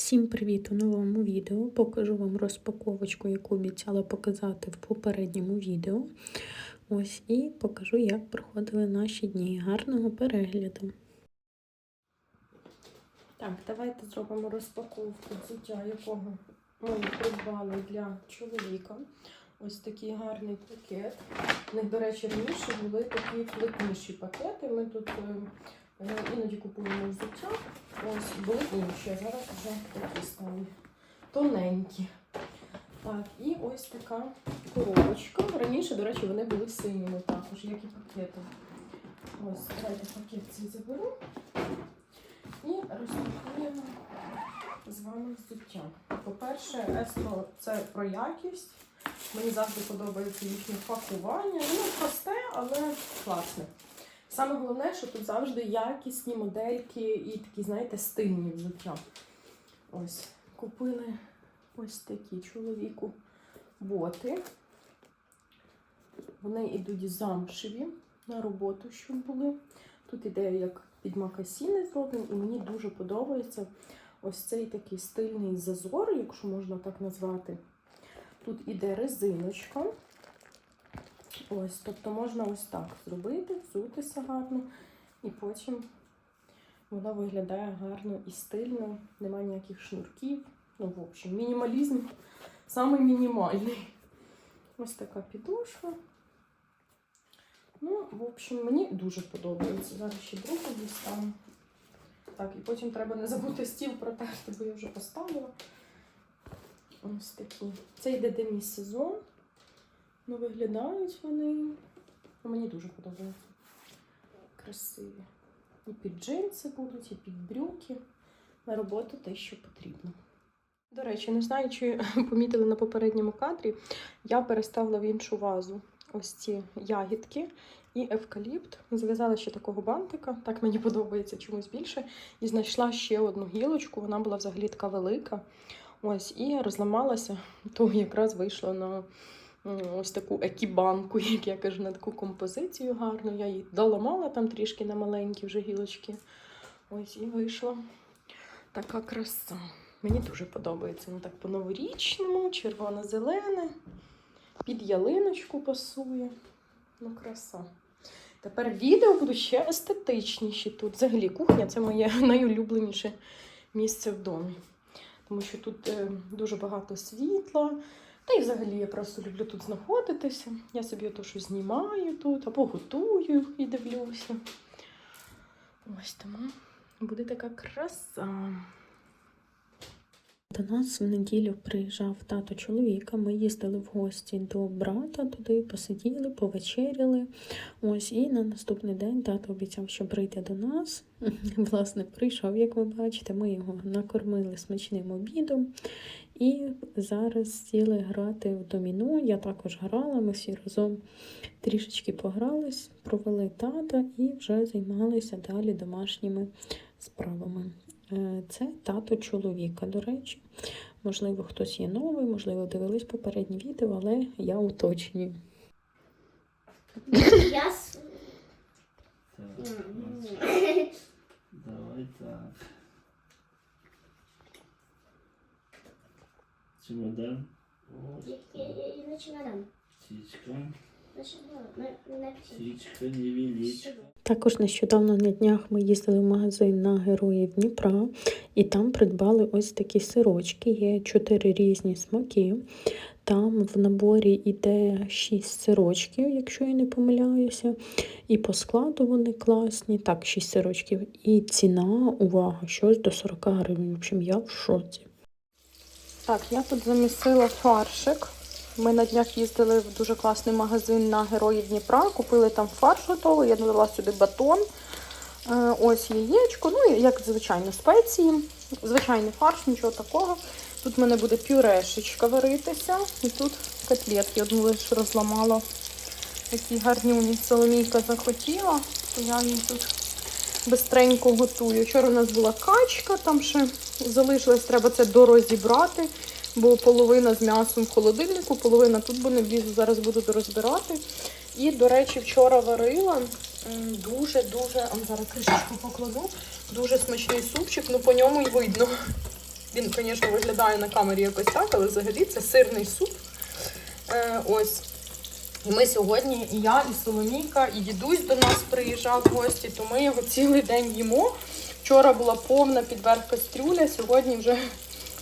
Всім привіт у новому відео. Покажу вам розпаковочку, яку обіцяла показати в попередньому відео. Ось і покажу, як проходили наші дні. Гарного перегляду. Так, давайте зробимо розпаковку взуття, якого ми придбали для чоловіка. Ось такий гарний пакет. У до речі, раніше були такі плотніші пакети. Ми тут іноді купуємо взуття. Ось були інші, а зараз вже такі стали тоненькі. Так, і ось така коробочка. Раніше, до речі, вони були синіми також, як і пакети. Ось, давайте пакет цей заберу і розпакуємо з вами взуття. По-перше, Естро це про якість. Мені завжди подобається їхнє пакування. Воно просте, але класне. Саме головне, що тут завжди якісні модельки і такі, знаєте, стильні взуття. Ось, купили ось такі чоловіку боти. Вони йдуть замшеві на роботу, щоб були. Тут іде як під макасіни зроблені, і мені дуже подобається ось цей такий стильний зазор, якщо можна так назвати. Тут іде резиночка. Ось, тобто можна ось так зробити, взутися гарно, і потім вона виглядає гарно і стильно, немає ніяких шнурків. Ну, в общем, мінімалізм самий мінімальний. Ось така підошва. Ну, в общем, мені дуже подобається. Зараз ще другу дістану. Так, і потім треба не забути стіл протерти, бо я вже поставила. Ось такі. Це йде демі-сезон. Ну, виглядають вони. Ну, Мені дуже подобаються. Красиві. І під джинси будуть, і під брюки. На роботу те, що потрібно. До речі, не знаю, чи помітили на попередньому кадрі, я переставила в іншу вазу ось ці ягідки і евкаліпт. Зв'язала ще такого бантика, так мені подобається чомусь більше. І знайшла ще одну гілочку, вона була взагалі така велика. Ось, і розламалася, то якраз вийшло на ось таку екібанку, як я кажу, на таку композицію гарну. Я її доламала там трішки на маленькі вже гілочки. Ось і вийшла така краса. Мені дуже подобається. Ну так по-новорічному, червоно-зелене, під ялиночку пасує. Ну, краса. Тепер відео будуть ще естетичніші тут. Взагалі, кухня це моє найулюбленіше місце в домі. Тому що тут е, дуже багато світла. Та й взагалі я просто люблю тут знаходитися. Я собі то щось знімаю тут, або готую і дивлюся. Ось тому буде така краса. До нас в неділю приїжджав тато чоловіка. Ми їздили в гості до брата туди, посиділи, повечеряли. Ось і на наступний день тато обіцяв, що прийде до нас. Власне, прийшов, як ви бачите. Ми його накормили смачним обідом. І зараз сіли грати в доміно. Я також грала, ми всі разом трішечки погрались, провели тата і вже займалися далі домашніми справами. Е, Це тато чоловіка, до речі. Можливо, хтось є новий, можливо, дивились попередні відео, але я уточнюю. Я давай так. Чемодан, Тільки і на чемодан. птичка, Невеличка. Також нещодавно на днях ми їздили в магазин на Героїв Дніпра і там придбали ось такі сирочки. Є чотири різні смаки. Там в наборі йде 6 сирочків, якщо я не помиляюся. І по складу вони класні. Так, 6 сирочків. І ціна, увага, щось до 40 гривень. В общем, я в шоці. Так, я тут замісила фаршик. Ми на днях їздили в дуже класний магазин на Героїв Дніпра, купили там фарш готовий, я додала сюди батон. Е, Ось яєчко, ну і як звичайно, спеції. Звичайний фарш, нічого такого. Тут в мене буде пюрешечка варитися. І тут котлетки одну лише розламала. Такі гарні у Соломійка захотіла, то я її тут бистренько готую. Вчора у нас була качка, там ще залишилось, треба це дорозібрати, бо половина з м'ясом в холодильнику, половина тут, бо не влізу, зараз буду розбирати. І, до речі, вчора варила дуже-дуже, а зараз кришечку покладу, дуже смачний супчик, ну по ньому й видно. Він, звісно, виглядає на камері якось так, але взагалі це сирний суп. Е, ось. І ми сьогодні, і я, і Соломійка, і дідусь до нас приїжджав в гості, то ми його цілий день їмо. Вчора була повна підверх кастрюля, сьогодні вже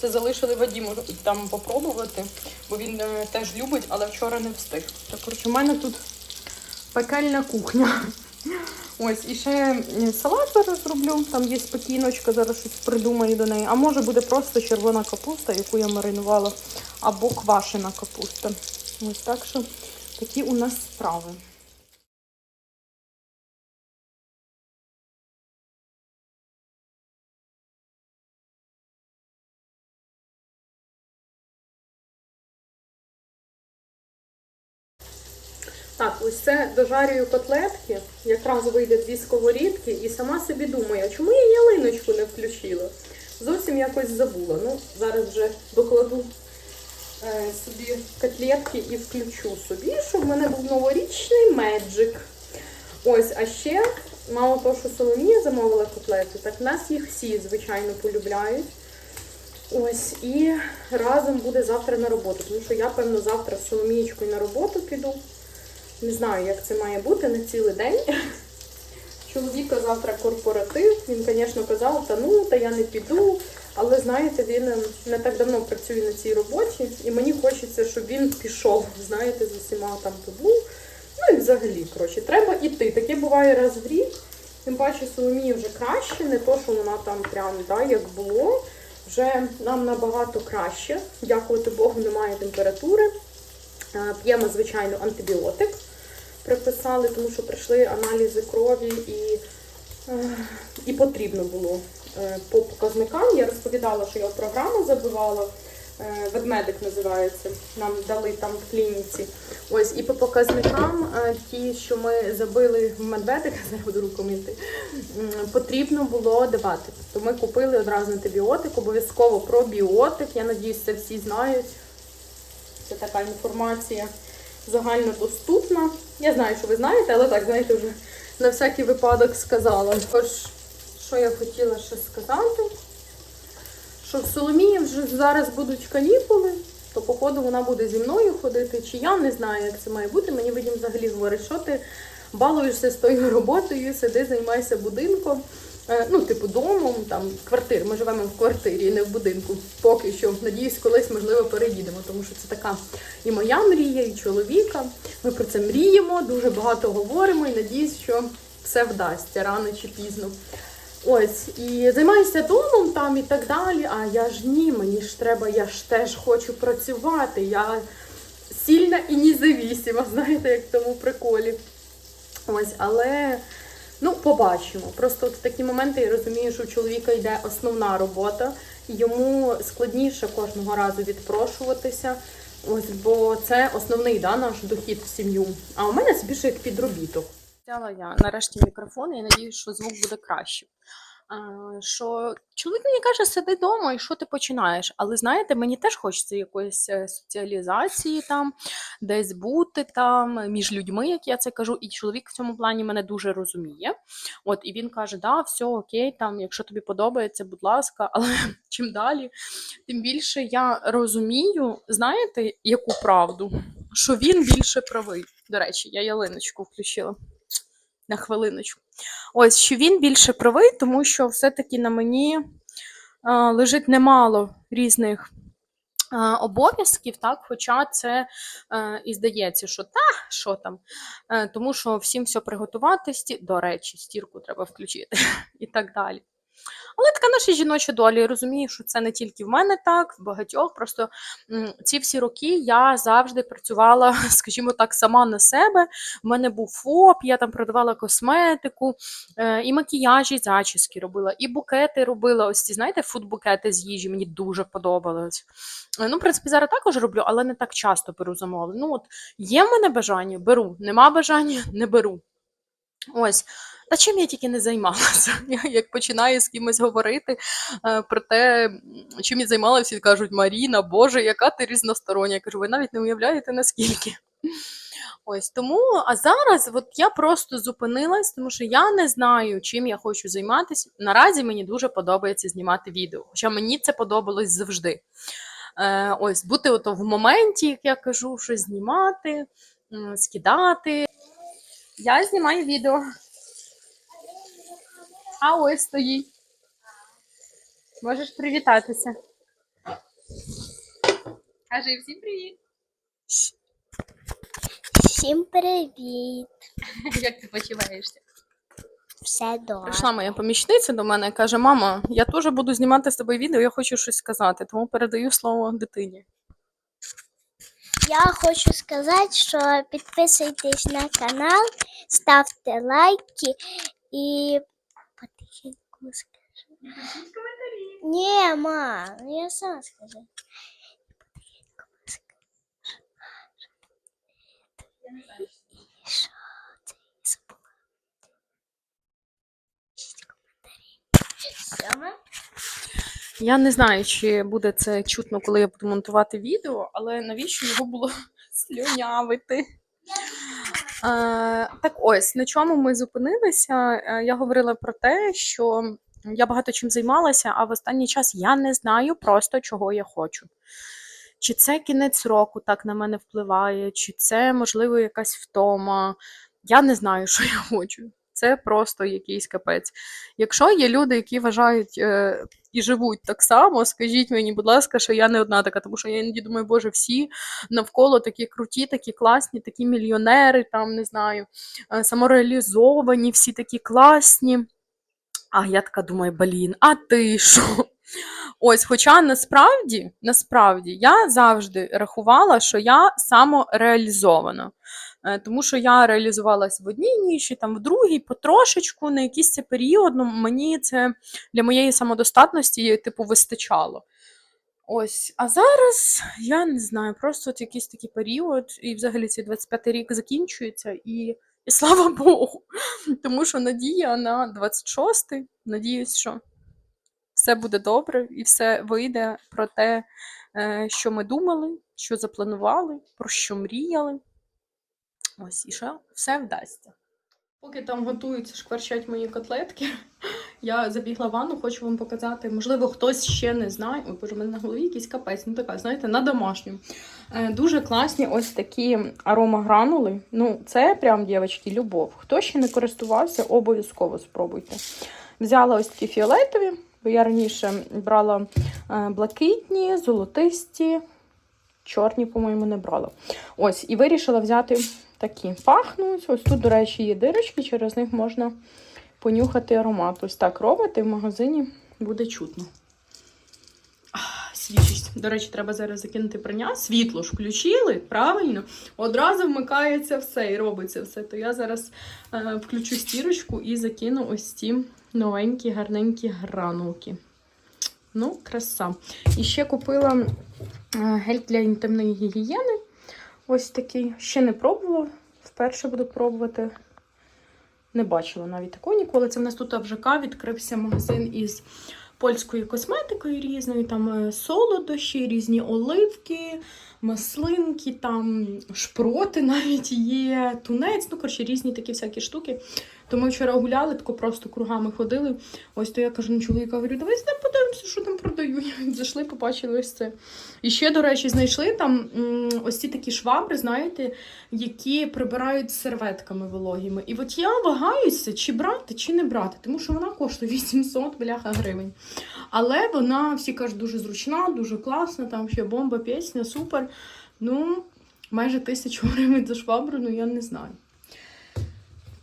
це залишили Вадіму там попробувати, бо він е, теж любить, але вчора не встиг. Так, коротше, у мене тут пекельна кухня. Ось, і ще салат зараз зроблю. Там є спокійночка, зараз щось придумаю до неї. А може буде просто червона капуста, яку я маринувала, або квашена капуста. Ось так що такі у нас справи. Це дожарюю котлетки, якраз вийде дві сковорідки, і сама собі думаю, а чому я ялиночку не включила? Зовсім якось забула. Ну, зараз вже докладу е, собі котлетки і включу собі, щоб в мене був новорічний меджик. Ось, а ще, мало того, що Соломія замовила котлети, так нас їх всі, звичайно, полюбляють. Ось, і разом буде завтра на роботу, тому що я, певно, завтра з Соломієчкою на роботу піду. Не знаю, як це має бути на цілий день. Чоловіка завтра корпоратив. Він, звісно, казав, та ну, та я не піду. Але знаєте, він ем, не так давно працює на цій роботі, і мені хочеться, щоб він пішов, знаєте, з усіма там побув. Ну і взагалі, коротше, треба іти. Таке буває раз в рік. Тим паче Соломії вже краще, не то, що вона там прям, да, як було. Вже нам набагато краще. Дякувати Богу, немає температури. Е, П'ємо, звичайно, антибіотик. Приписали, тому що прийшли аналізи крові і, е, і потрібно було е, по показникам. Я розповідала, що я програму забивала. Ведмедик називається. Нам дали там в клініці. Ось і по показникам, ті, що ми забили в медведик, зараз буду руку потрібно було давати. Тобто ми купили одразу антибіотик, обов'язково пробіотик. Я надіюсь, це всі знають. Це така інформація загальнодоступна. Я знаю, що ви знаєте, але так, знаєте, вже на всякий випадок сказала. Тож, що я хотіла ще сказати, що в Соломії вже зараз будуть канікули, то походу вона буде зі мною ходити. Чи я не знаю, як це має бути. Мені Вадим взагалі говорить, що ти балуєшся з тою роботою, сиди, займайся будинком. Е, Ну, типу, домом, там, квартир. Ми живемо в квартирі, не в будинку. Поки що. Надіюсь, колись, можливо, переїдемо, тому що це така і моя мрія, і чоловіка. Ми про це мріємо, дуже багато говоримо і надіюсь, що все вдасться рано чи пізно. Ось, і займаюся домом там і так далі. А я ж ні, мені ж треба, я ж теж хочу працювати. Я сильна і независима, знаєте, як в тому приколі. Ось, але ну, побачимо. Просто от в такі моменти я розумію, що у чоловіка йде основна робота, і йому складніше кожного разу відпрошуватися. Ось, бо це основний да, наш дохід в сім'ю. А у мене це більше як підробіток. Взяла я нарешті мікрофон і надію, що звук буде краще. Що чоловік мені каже, сиди вдома і що ти починаєш. Але знаєте, мені теж хочеться якоїсь е, соціалізації там, десь бути там між людьми, як я це кажу. І чоловік в цьому плані мене дуже розуміє. От і він каже: да, все окей, там, якщо тобі подобається, будь ласка, але чим далі, тим більше я розумію, знаєте, яку правду, що він більше правий. До речі, я ялиночку включила на хвилиночку. Ось що він більше правий, тому що все-таки на мені а, лежить немало різних а, обов'язків, так, хоча це е, і здається, що та, що там, е, тому що всім все приготувати, до речі, стірку треба включити і так далі. Але така наша жіноча доля. Я розумію, що це не тільки в мене так, в багатьох. Просто ці всі роки я завжди працювала, скажімо так, сама на себе. У мене був ФОП, я там продавала косметику, е, і макіяжі, і зачіски робила, і букети робила. Ось ці, знаєте, фуд-букети з їжі, мені дуже подобалось. Е, Ну, в принципі, зараз також роблю, але не так часто беру замовлення. Ну, от є в мене бажання, беру. Нема бажання, не беру. Ось. Та чим я тільки не займалася. Я як починаю з кимось говорити е, про те, чим я займалася, всі кажуть, Маріна, Боже, яка ти різностороння. Я кажу, ви навіть не уявляєте наскільки. Ось тому, а зараз от я просто зупинилась, тому що я не знаю, чим я хочу займатися. Наразі мені дуже подобається знімати відео, хоча мені це подобалось завжди. Е, ось бути ото в моменті, як я кажу, щось знімати, скидати. Я знімаю відео. А ось стоїть. Можеш привітатися. Кажи всім привіт. Всім привіт. Як ти почуваєшся? Все добре. Прийшла моя помічниця до мене і каже: Мама, я теж буду знімати з тобою відео, я хочу щось сказати, тому передаю слово дитині. Я хочу сказати, що підписуйтесь на канал, ставте лайки і потихеньку скажу. Ні, ма, ну я сама скажу. Я не знаю, чи буде це чутно, коли я буду монтувати відео, але навіщо його було слюнявити? Е, так ось, на чому ми зупинилися? Е, Я говорила про те, що я багато чим займалася, а в останній час я не знаю просто, чого я хочу. Чи це кінець року так на мене впливає, чи це, можливо, якась втома. Я не знаю, що я хочу. Це просто якийсь капець. Якщо є люди, які вважають е, і живуть так само, скажіть мені, будь ласка, що я не одна така, тому що я іноді думаю, боже, всі навколо такі круті, такі класні, такі мільйонери, там не знаю, е, самореалізовані, всі такі класні. А я така думаю, блін, а ти що? Ось, хоча насправді, насправді я завжди рахувала, що я самореалізована. Е, Тому що я реалізувалась в одній ніші, там в другій, потрошечку, на якийсь це період. Ну, мені це для моєї самодостатності, типу, вистачало. Ось, а зараз я не знаю, просто от якийсь такий період, і взагалі цей 25-й рік закінчується, і, і слава Богу. Тому що надія на 26-й, надіюсь, що все буде добре і все вийде про те, е, що ми думали, що запланували, про що мріяли. Ось, і що все вдасться. Поки там готуються, шкварчать мої котлетки, я забігла в ванну, хочу вам показати. Можливо, хтось ще не знає. Ой, боже, у мене на голові якийсь капець, ну така, знаєте, на домашню. Е, дуже класні ось такі аромагранули. Ну, це прям, дівчатки, любов. Хто ще не користувався, обов'язково спробуйте. Взяла ось такі фіолетові, бо я раніше брала е, блакитні, золотисті, чорні, по-моєму, не брала. Ось, і вирішила взяти такі. Пахнуть. Ось тут, до речі, є дирочки, через них можна понюхати аромат. Ось так робите, в магазині буде чутно. А, Свічість. До речі, треба зараз закинути прання. Світло ж включили, правильно? Одразу вмикається все і робиться все. То я зараз е, включу стірочку і закину ось ці новенькі, гарненькі гранулки. Ну, краса. І ще купила е, гель для інтимної гігієни. Ось такий. Ще не пробувала. Вперше буду пробувати. Не бачила навіть такого ніколи. Це в нас тут в відкрився магазин із польською косметикою різною. Там е, солодощі, різні оливки, маслинки, там шпроти навіть є, тунець, ну, коротше, різні такі всякі штуки. То ми вчора гуляли, тако просто кругами ходили. Ось то я кажу на чоловіка, говорю, давай зайдемо подивимося, що там продають. Зайшли, побачили ось це. І ще, до речі, знайшли там ось ці такі швабри, знаєте, які прибирають серветками вологими. І от я вагаюся, чи брати, чи не брати, тому що вона коштує 800 бляха гривень. Але вона, всі кажуть, дуже зручна, дуже класна, там ще бомба, пісня, супер. Ну, майже тисячу гривень за швабру, ну я не знаю.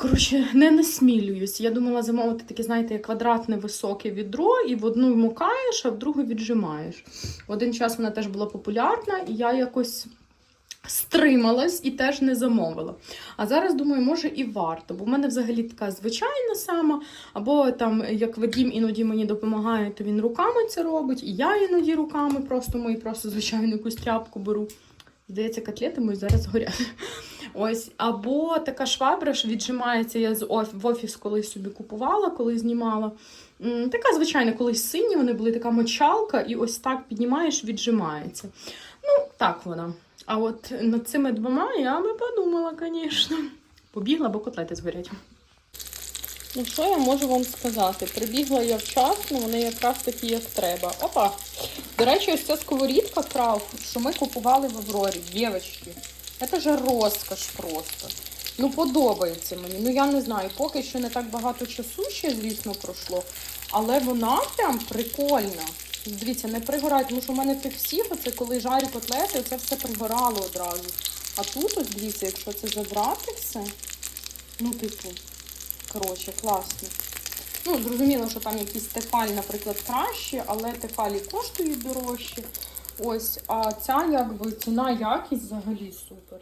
Коротше, не насмілююсь. Я думала замовити таке, знаєте, квадратне високе відро, і в одну вмикаєш, а в другу віджимаєш. Один час вона теж була популярна, і я якось стрималась і теж не замовила. А зараз думаю, може і варто, бо в мене взагалі така звичайна сама, або там, як Вадім іноді мені допомагає, то він руками це робить, і я іноді руками просто мої просто звичайну якусь тряпку беру. Здається, котлети мої зараз горять. Ось, або така швабра, що віджимається, я в офіс колись собі купувала, коли знімала. Така звичайна, колись сині, вони були така мочалка, і ось так піднімаєш, віджимається. Ну, так вона. А от над цими двома я би подумала, звісно. Побігла, бо котлети згорять. Ну, що я можу вам сказати? Прибігла я вчасно, вони якраз такі, як треба. Опа! До речі, ось ця сковорідка крав, що ми купували в Аврорі, дівчатки. Це ж розкош просто. Ну, подобається мені. Ну, я не знаю, поки що не так багато часу ще, звісно, пройшло. Але вона прям прикольна. Дивіться, не пригорає, тому що в мене тих всіх, оце коли жарю котлети, це все пригорало одразу. А тут, ось дивіться, якщо це забрати все, ну, типу, коротше, класно. Ну, зрозуміло, що там якісь тефаль, наприклад, кращі, але тефалі коштують дорожче. Ось, а ця якби ціна якість взагалі супер.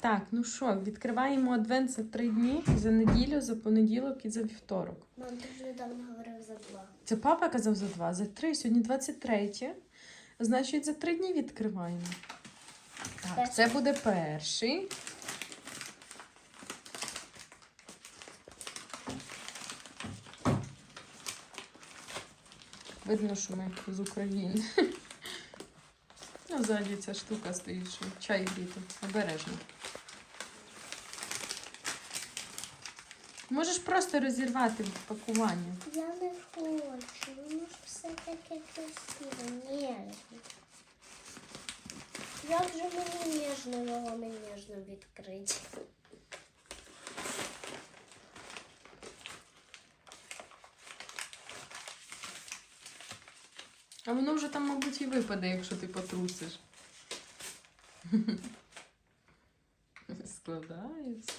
Так, ну що, відкриваємо адвент за три дні, за неділю, за понеділок і за вівторок. Мам, ти вже недавно говорив за два. Це папа казав за два, за три. Сьогодні 23. Значить, за три дні відкриваємо. Так, це буде перший. Видно, що ми з України. Ну, ззаді ця штука стоїть, що чай гріти. Обережно. Можеш просто розірвати пакування. Я не хочу, воно ж все таке красиве, ніжне. Як же мені ніжно його не ніжно відкрити? А воно вже там, мабуть, і випаде, якщо ти потрусиш. Складається.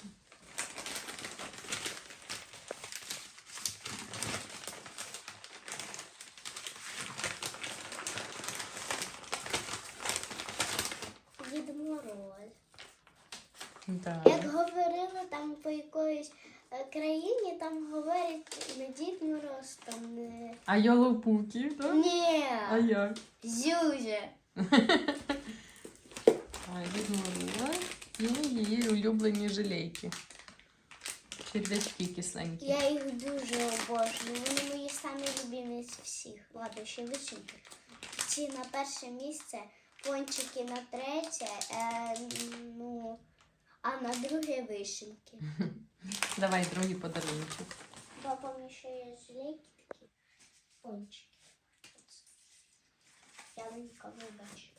Від мороз. Так. Як говорили там по якоїсь е, країні, там говорять не Дід Мороз, там не. А йолопуки, так? Ні, А як? Зюзя. А відморила і її улюблені жилейки. Черв'ячки кисленькі. Я їх дуже обожнюю. Вони мої самі любимі з всіх. Ладно, ще вишеньки. Ці на перше місце, пончики на третє, е, ну, а на друге вишеньки. Давай другий подарунок. Папа мені ще є жилейки такі пончики. Ялинка, вибач.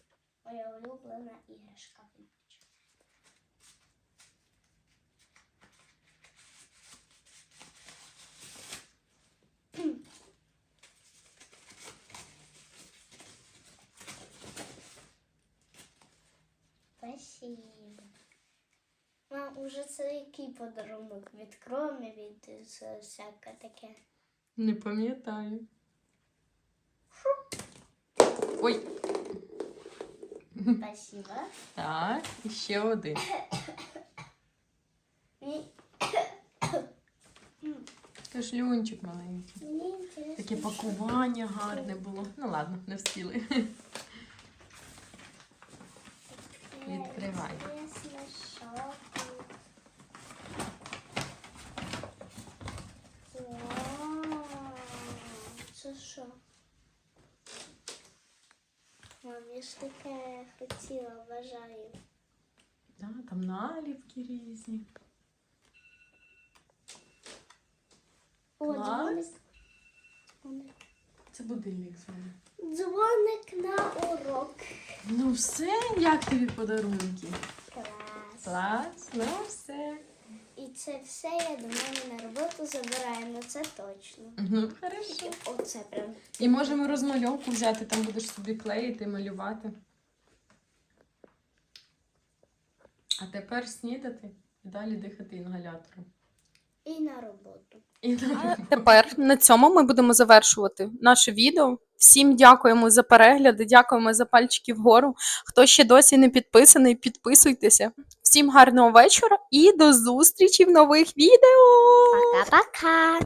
Моя улюблена іграшка, вибач. Спасибо. Мам, уже це який подарунок? Від кроми, від е, всяке таке. Не пам'ятаю. Ой, Спасибо. так, і ще один. Кашлюнчик маленький. Таке пакування гарне було. Ну ладно, не встигли. Відкривай. Це що? Мам, я ж таке хотіла, бажаю. Да, там наліпки різні. О, Клас. дзвоник. Дзвоник. Це будильник з мене. Дзвоник на урок. Ну все, як тобі подарунки? Клас. Клас, ну все. І це все я до мене на роботу забираю, ну це точно. Ну, хорошо. Оце прям. І можемо розмальовку взяти, там будеш собі клеїти, малювати. А тепер снідати і далі дихати інгалятором. І на роботу. І А тепер на цьому ми будемо завершувати наше відео. Всім дякуємо за перегляди, дякуємо за пальчики вгору. Хто ще досі не підписаний, підписуйтеся. Всім гарного вечора і до зустрічі в нових відео! Пока-пока!